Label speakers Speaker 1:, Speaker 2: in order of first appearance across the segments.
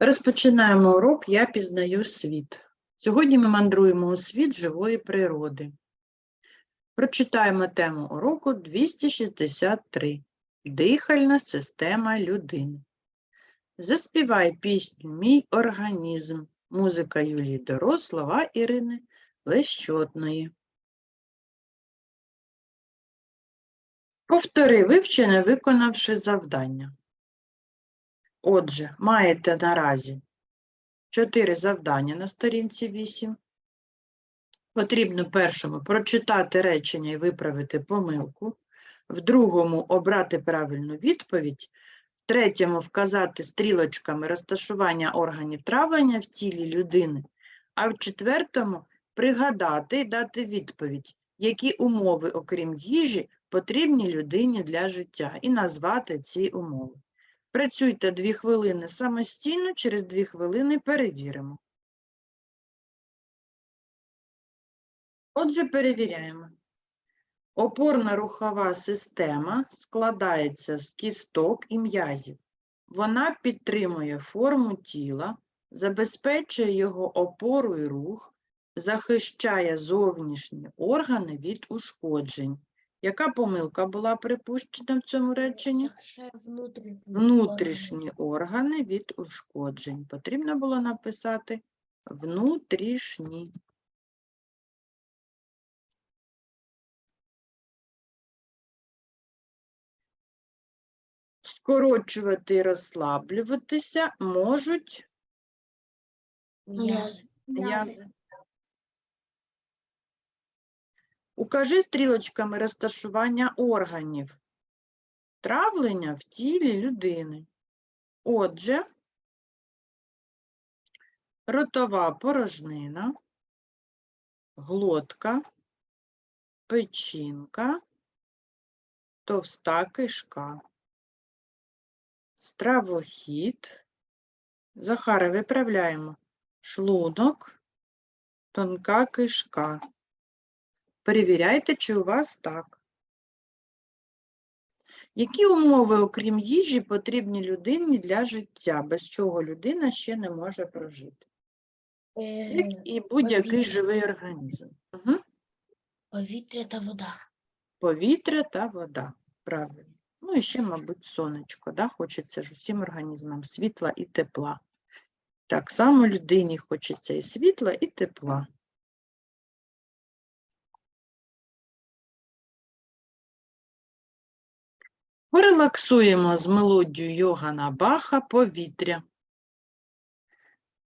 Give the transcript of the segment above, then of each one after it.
Speaker 1: Розпочинаємо урок Я пізнаю світ. Сьогодні ми мандруємо у світ живої природи. Прочитаємо тему уроку 263. Дихальна система людини. Заспівай пісню Мій організм. Музика Юлії Доро, слова Ірини Лещотної. Повтори вивчене, виконавши завдання. Отже, маєте наразі чотири завдання на сторінці 8. Потрібно першому прочитати речення і виправити помилку, в другому обрати правильну відповідь, в третьому вказати стрілочками розташування органів травлення в тілі людини, а в четвертому пригадати і дати відповідь, які умови, окрім їжі, потрібні людині для життя, і назвати ці умови. Працюйте 2 хвилини самостійно, через 2 хвилини перевіримо. Отже, перевіряємо. Опорно-рухова система складається з кісток і м'язів. Вона підтримує форму тіла, забезпечує його опору і рух, захищає зовнішні органи від ушкоджень. Яка помилка була припущена в цьому реченні?
Speaker 2: Внутрішні
Speaker 1: Внутрішні органи від ушкоджень. Потрібно було написати внутрішні. Скорочувати і розслаблюватися можуть
Speaker 2: М'язи.
Speaker 1: Укажи стрілочками розташування органів травлення в тілі людини. Отже, ротова порожнина, глотка, печінка, товста кишка, стравохід. Захара виправляємо. Шлунок, тонка кишка. Перевіряйте, чи у вас так. Які умови, окрім їжі, потрібні людині для життя, без чого людина ще не може прожити? Як
Speaker 2: Е,
Speaker 1: і будь-який живий організм. Угу.
Speaker 2: Повітря та вода.
Speaker 1: Повітря та вода. Правильно. Ну і ще, мабуть, сонечко. Да? Хочеться ж усім організмам світла і тепла. Так само людині хочеться і світла, і тепла. Порелаксуємо з мелодією Йогана Баха повітря.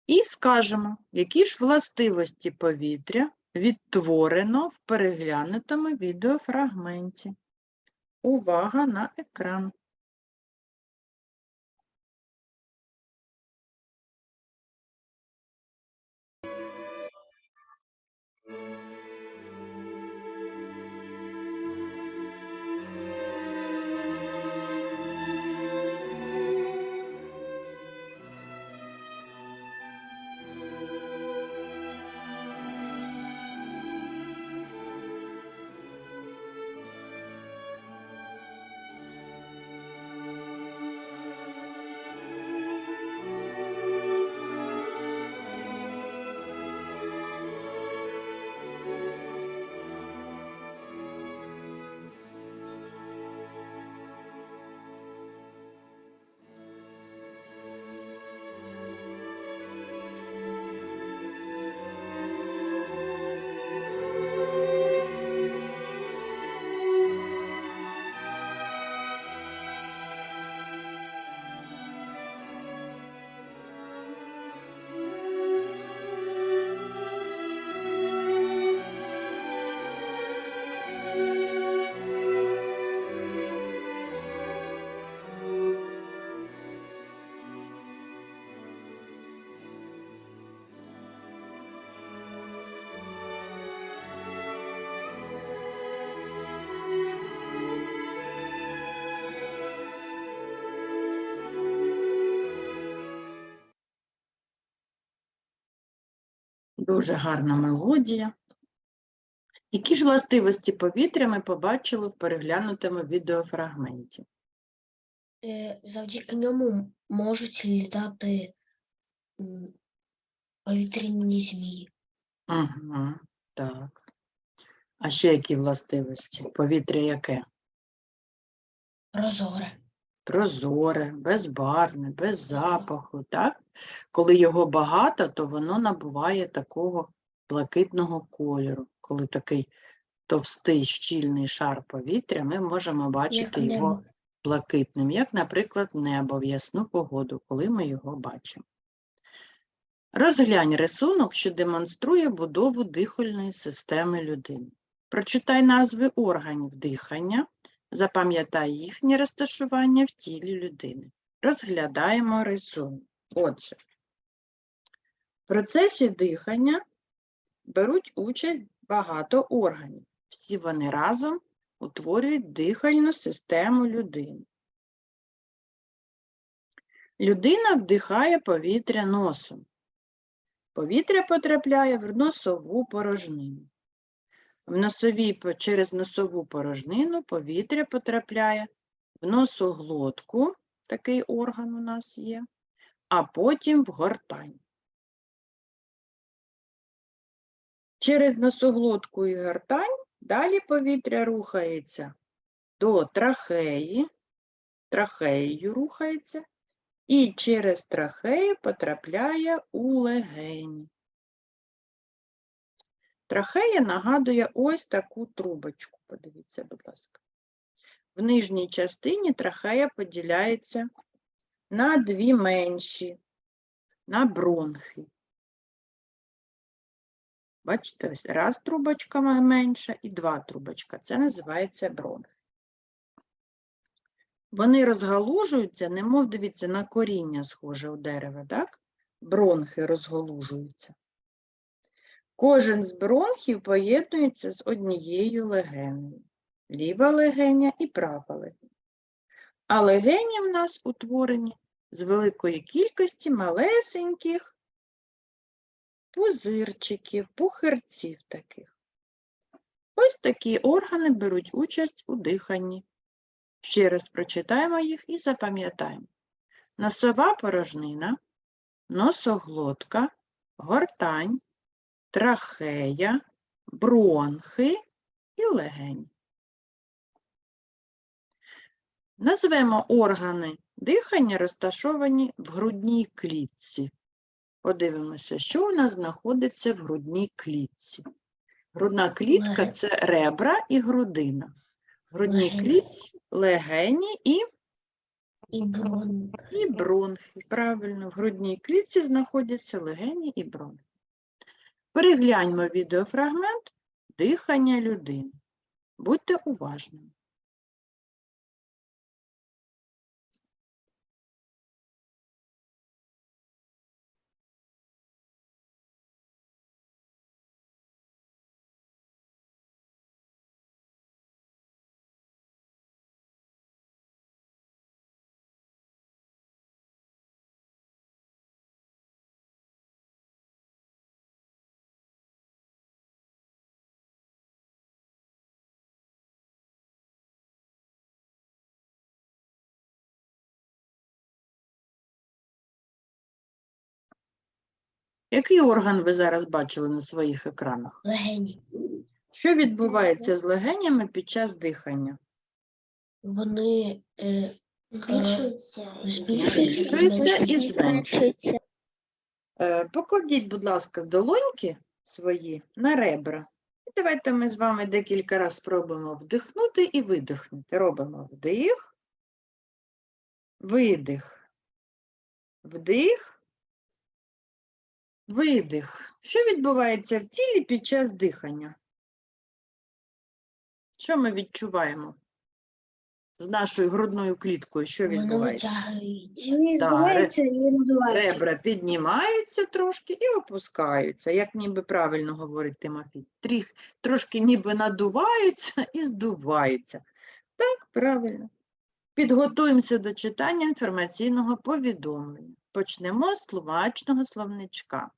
Speaker 1: І скажемо, які ж властивості повітря відтворено в переглянутому відеофрагменті. Увага на екран. Дуже гарна мелодія. Які ж властивості повітря ми побачили в переглянутому відеофрагменті?
Speaker 2: Е, Завдяки ньому можуть літати повітряні змії.
Speaker 1: Угу, так. А ще які властивості? Повітря яке?
Speaker 2: Прозоре.
Speaker 1: Прозоре, безбарне, без запаху, так? Коли його багато, то воно набуває такого блакитного кольору. Коли такий товстий, щільний шар повітря, ми можемо
Speaker 2: Як
Speaker 1: бачити його
Speaker 2: небо.
Speaker 1: блакитним, як, наприклад, небо в ясну погоду, коли ми його бачимо. Розглянь рисунок, що демонструє будову дихальної системи людини. Прочитай назви органів дихання, запам'ятай їхнє розташування в тілі людини. Розглядаємо рисунок. Отже, в процесі дихання беруть участь багато органів. Всі вони разом утворюють дихальну систему людини. Людина вдихає повітря носом. Повітря потрапляє в носову порожнину. В носовій, через носову порожнину повітря потрапляє в носоглотку, такий орган у нас є, а потім в гортань. Через носоглотку і гортань далі повітря рухається до трахеї, трахеєю рухається, і через трахею потрапляє у легені. Трахея нагадує ось таку трубочку. Подивіться, будь ласка. В нижній частині трахея поділяється на дві менші, на бронхи. Бачите, ось раз трубочка менша і два трубочка. Це називається бронхи. Вони розгалужуються, немов дивіться, на коріння схоже у дерева, так? Бронхи розгалужуються. Кожен з бронхів поєднується з однією легенею. Ліва легеня і права легеня. А легені в нас утворені з великої кількості малесеньких пузирчиків, пухирців таких. Ось такі органи беруть участь у диханні. Ще раз прочитаємо їх і запам'ятаємо. Носова порожнина, носоглотка, гортань, трахея, бронхи і легень. Назвемо органи дихання, розташовані в грудній клітці. Подивимося, що у нас знаходиться в грудній клітці. Грудна клітка це ребра і грудина. В грудній клітці легені і,
Speaker 2: І брон.
Speaker 1: і бронхи. Правильно, в грудній клітці знаходяться легені і бронхи. Перегляньмо відеофрагмент дихання людини. Будьте уважними. Який орган ви зараз бачили на своїх екранах?
Speaker 2: Легені.
Speaker 1: Що відбувається з легенями під час дихання?
Speaker 2: Вони е,
Speaker 3: Збільшується і
Speaker 2: зменшується.
Speaker 1: зменшується. Е, Покладіть, будь ласка, долоньки свої на ребра. І давайте ми з вами декілька разів спробуємо вдихнути і видихнути. Робимо вдих, видих, вдих, видих. Що відбувається в тілі під час дихання? Що ми відчуваємо з нашою грудною кліткою? Що
Speaker 2: Вони
Speaker 1: відбувається? Да,
Speaker 3: і.
Speaker 1: Ребра піднімаються трошки і опускаються, як ніби правильно говорить Тимофій. Тріх, трошки ніби надуваються і здуваються. Так, правильно. Підготуємося до читання інформаційного повідомлення. Почнемо з словачного словничка.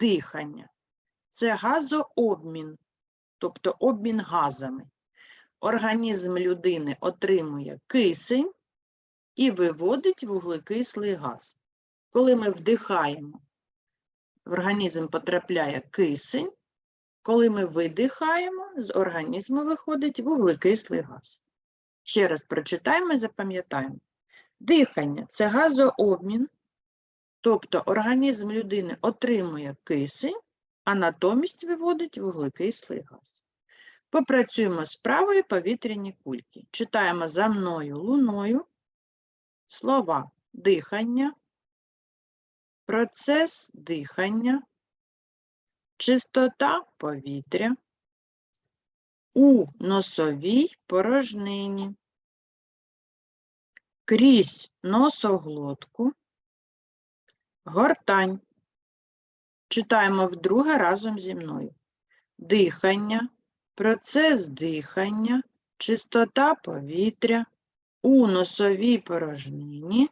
Speaker 1: Дихання. Це газообмін, тобто обмін газами. Організм людини отримує кисень і виводить вуглекислий газ. Коли ми вдихаємо, в організм потрапляє кисень. Коли ми видихаємо, з організму виходить вуглекислий газ. Ще раз прочитаємо і запам'ятаємо. Дихання це газообмін, тобто організм людини отримує кисень, а натомість виводить вуглекислий газ. Попрацюємо з правої повітряні кульки. Читаємо за мною луною. Слова дихання, процес дихання, чистота повітря. У носовій порожнині, крізь носоглотку, гортань. Читаємо вдруге разом зі мною. Дихання, процес дихання, чистота повітря у носовій порожнині,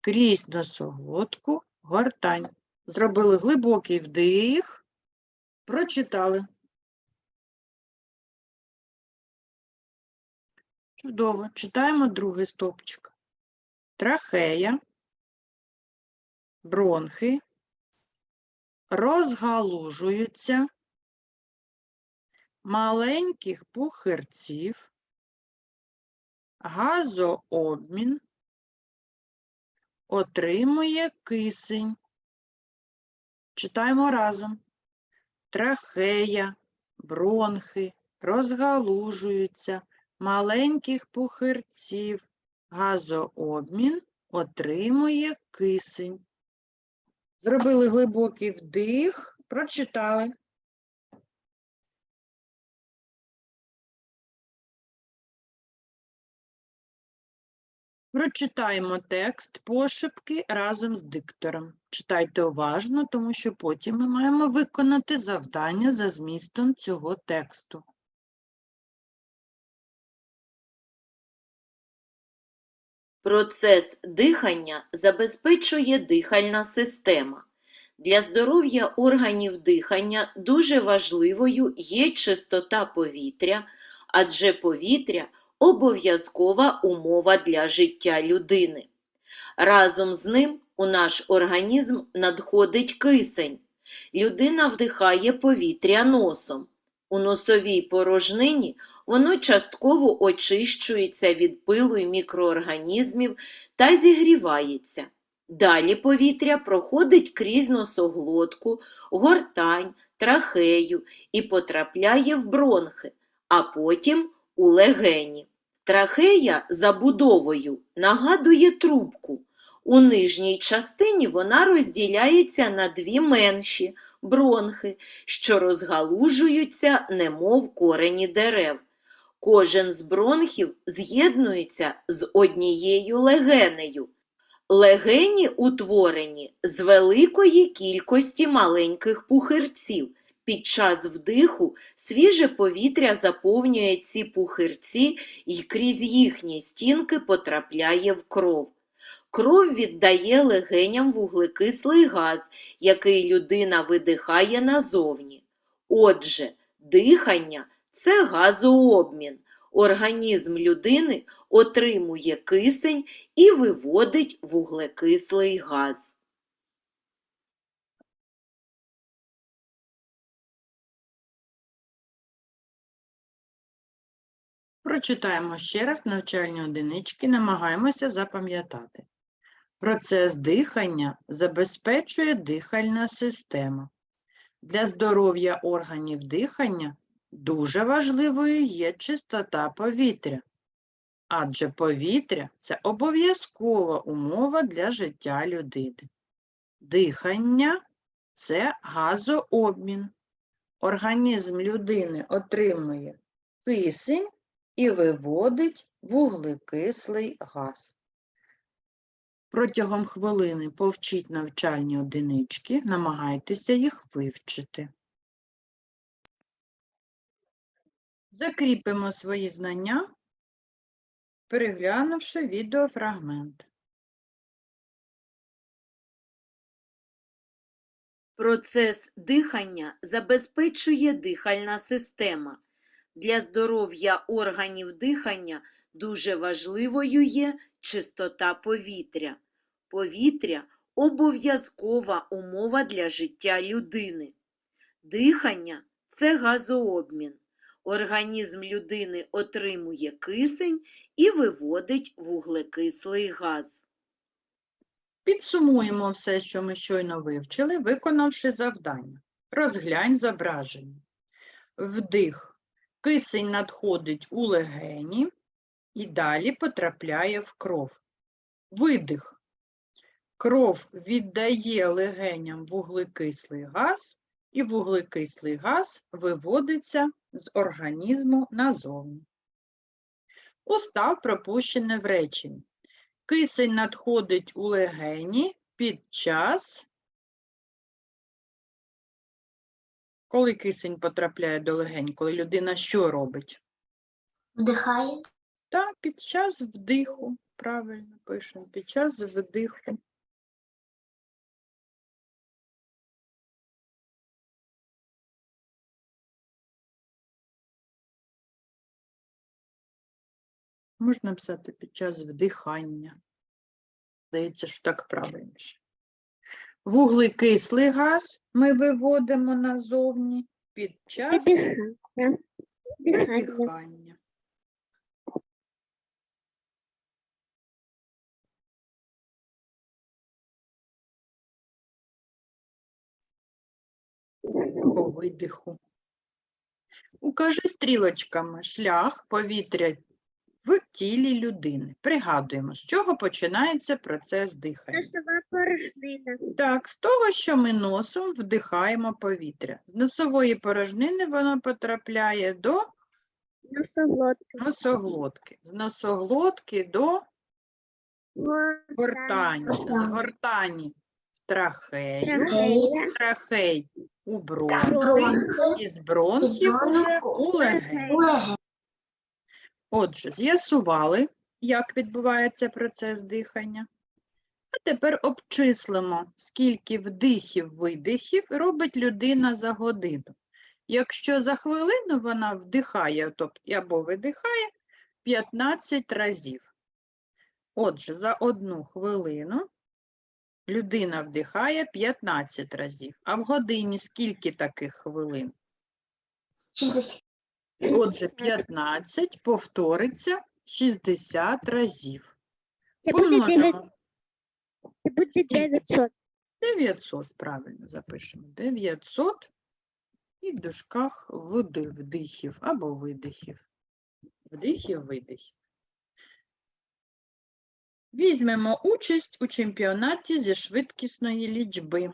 Speaker 1: крізь носоглотку, гортань. Зробили глибокий вдих, прочитали. Чудово. Читаємо другий стовпчик. Трахея, бронхи, розгалужуються, маленьких пухирців, газообмін, отримує кисень. Читаємо разом. Трахея, бронхи, розгалужуються, маленьких пухирців, газообмін отримує кисень. Зробили глибокий вдих, прочитали. Прочитаємо текст пошепки разом з диктором. Читайте уважно, тому що потім ми маємо виконати завдання за змістом цього тексту.
Speaker 4: Процес дихання забезпечує дихальна система. Для здоров'я органів дихання дуже важливою є чистота повітря, адже повітря обов'язкова умова для життя людини. Разом з ним у наш організм надходить кисень. Людина вдихає повітря носом. У носовій порожнині воно частково очищується від пилу і мікроорганізмів та зігрівається. Далі повітря проходить крізь носоглотку, гортань, трахею і потрапляє в бронхи, а потім у легені. Трахея забудовою нагадує трубку. У нижній частині вона розділяється на дві менші бронхи, що розгалужуються, немов корені дерев. Кожен з бронхів з'єднується з однією легенею. Легені утворені з великої кількості маленьких пухирців. Під час вдиху свіже повітря заповнює ці пухирці і крізь їхні стінки потрапляє в кров. Кров віддає легеням вуглекислий газ, який людина видихає назовні. Отже, дихання це газообмін. Організм людини отримує кисень і виводить вуглекислий газ.
Speaker 1: Прочитаємо ще раз навчальні одинички, намагаємося запам'ятати. Процес дихання забезпечує дихальна система. Для здоров'я органів дихання дуже важливою є чистота повітря, адже повітря це обов'язкова умова для життя людини. Дихання це газообмін. Організм людини отримує кисень і виводить вуглекислий газ. Протягом хвилини повчіть навчальні одинички, намагайтеся їх вивчити. Закріпимо свої знання, переглянувши відеофрагмент.
Speaker 4: Процес дихання забезпечує дихальна система. Для здоров'я органів дихання дуже важливою є чистота повітря. Повітря обов'язкова умова для життя людини. Дихання це газообмін. Організм людини отримує кисень і виводить вуглекислий газ.
Speaker 1: Підсумуємо все, що ми щойно вивчили, виконавши завдання. Розглянь зображення. Вдих. Кисень надходить у легені і далі потрапляє в кров. Видих. Кров віддає легеням вуглекислий газ, і вуглекислий газ виводиться з організму назовні. Устав пропущене в реченні. Кисень надходить у легені під час, коли кисень потрапляє до легень, коли людина що робить?
Speaker 3: Вдихає.
Speaker 1: Та під час вдиху, правильно пишемо, під час вдиху. Можна писати під час вдихання. Здається, що так правильніше. Вуглекислий газ ми виводимо назовні під час видихання. По видиху. Укажи стрілочками шлях повітря в тілі людини. Пригадуємо, з чого починається процес дихання.
Speaker 3: Носова порожнина.
Speaker 1: Так, з того, що ми носом вдихаємо повітря. З носової порожнини воно потрапляє до
Speaker 3: Носоглотка.
Speaker 1: носоглотки. З носоглотки до гортані. З гортані трахею,
Speaker 3: Трахея.
Speaker 1: трахей у бронхи,
Speaker 3: Бронхи.
Speaker 1: і з бронхів уже у. Легені. Отже, з'ясували, як відбувається процес дихання. А тепер обчислимо, скільки вдихів-видихів робить людина за годину. Якщо за хвилину вона вдихає тобто, або видихає 15 разів. Отже, за одну хвилину людина вдихає 15 разів. А в годині скільки таких хвилин?
Speaker 3: 60.
Speaker 1: Отже, 15 повториться 60 разів.
Speaker 3: Це буде
Speaker 1: Помножимо.
Speaker 3: Це буде 900.
Speaker 1: 900, правильно запишемо. 900 і в дужках вдих, вдихів або видихів. Вдихів, видихів. Візьмемо участь у чемпіонаті зі швидкісної лічби.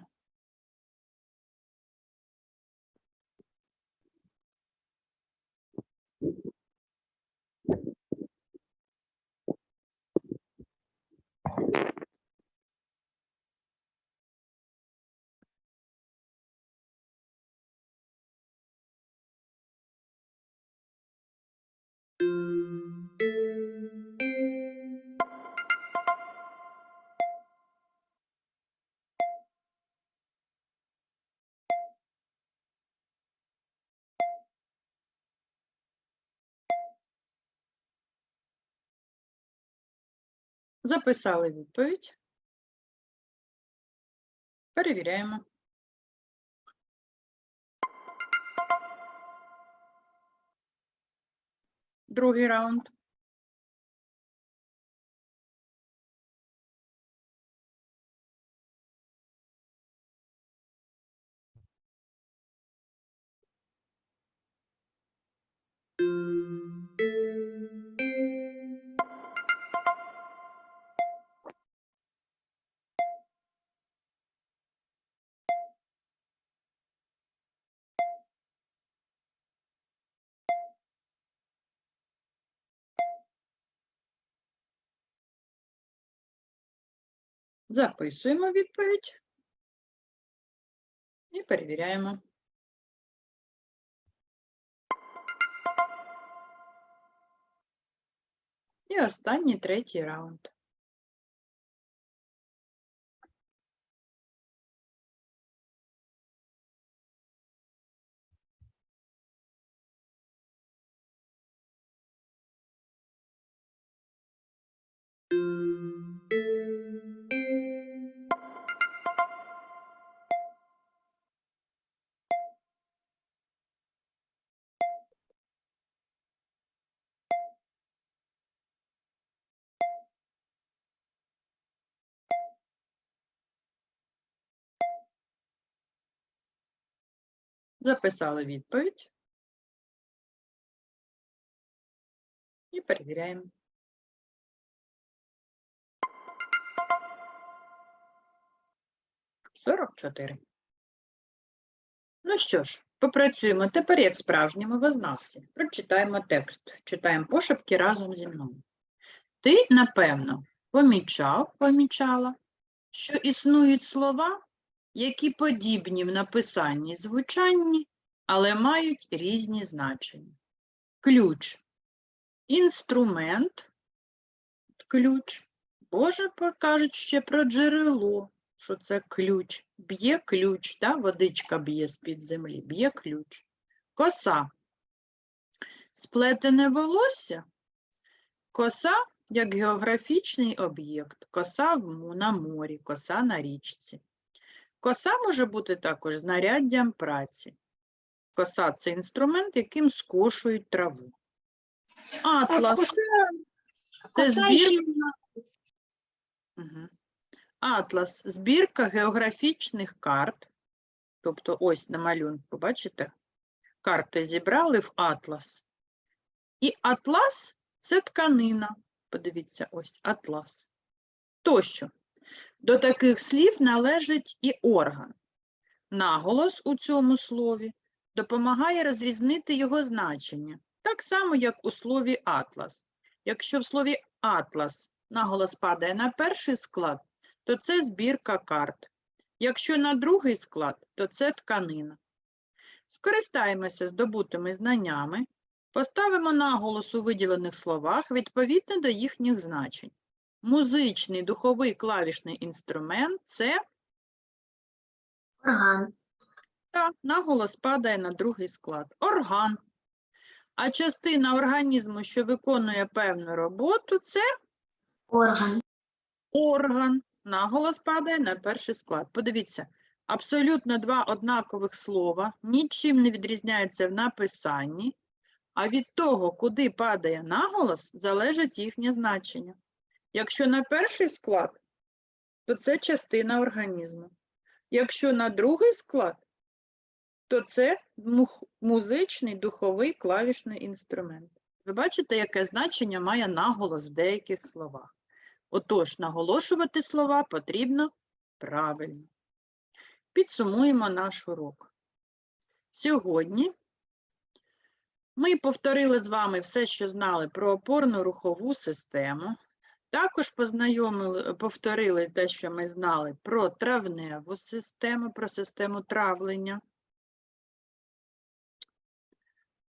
Speaker 1: Записали відповідь. Перевіряємо. Другий раунд. Записуємо відповідь і перевіряємо. І останній третій раунд. Записали відповідь. І перевіряємо. Сорок чотири. Ну що ж, попрацюємо тепер як справжні мовознавці. Прочитаємо текст. Читаємо пошепки разом зі мною. Ти, напевно, помічав, помічала, що існують слова, які подібні в написанні звучанні, але мають різні значення. Ключ, інструмент, ключ. Боже, покажуть ще про джерело, що це ключ. Б'є ключ, да? водичка б'є з-під землі, б'є ключ. Коса. Сплетене волосся. Коса як географічний об'єкт, коса на морі, коса на річці. Коса може бути також знаряддям праці. Коса це інструмент, яким скошують траву. Атлас це збір... Мгм. Атлас збірка географічних карт. Тобто ось на малюнку, бачите? Карти зібрали в атлас. І атлас це тканина. Подивіться, ось атлас. Тощо. До таких слів належить і орган. Наголос у цьому слові допомагає розрізнити його значення, так само, як у слові атлас. Якщо в слові атлас наголос падає на перший склад, то це збірка карт. Якщо на другий склад, то це тканина. Скористаємося здобутими знаннями, поставимо наголос у виділених словах відповідно до їхніх значень. Музичний духовий клавішний інструмент це
Speaker 3: Орган.
Speaker 1: та наголос падає на другий склад. Орган. А частина організму, що виконує певну роботу, це
Speaker 3: Орган.
Speaker 1: орган. Наголос падає на перший склад. Подивіться, абсолютно два однакових слова, нічим не відрізняються в написанні, а від того, куди падає наголос, залежить їхнє значення. Якщо на перший склад, то це частина організму. Якщо на другий склад, то це музичний духовий клавішний інструмент. Ви бачите, яке значення має наголос в деяких словах. Отож, наголошувати слова потрібно правильно. Підсумуємо наш урок. Сьогодні ми повторили з вами все, що знали про опорно-рухову систему. Також познайомили, повторили те, що ми знали про травневу систему, про систему травлення.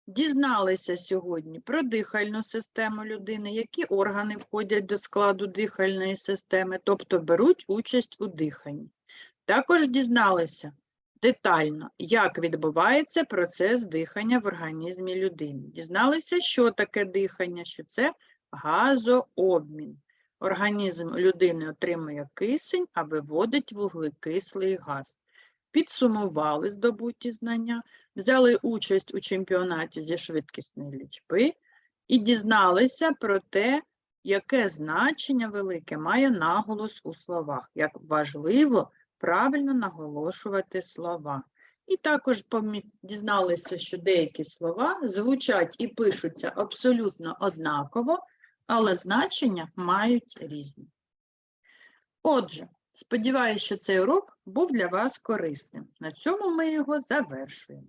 Speaker 1: Дізналися сьогодні про дихальну систему людини, які органи входять до складу дихальної системи, тобто беруть участь у диханні. Також дізналися детально, як відбувається процес дихання в організмі людини. Дізналися, що таке дихання, що це газообмін. Організм людини отримує кисень, а виводить вуглекислий газ. Підсумували здобуті знання, взяли участь у чемпіонаті зі швидкісної лічби і дізналися про те, яке значення велике має наголос у словах, як важливо правильно наголошувати слова. І також дізналися, що деякі слова звучать і пишуться абсолютно однаково, але значення мають різні. Отже, сподіваюся, що цей урок був для вас корисним. На цьому ми його завершуємо.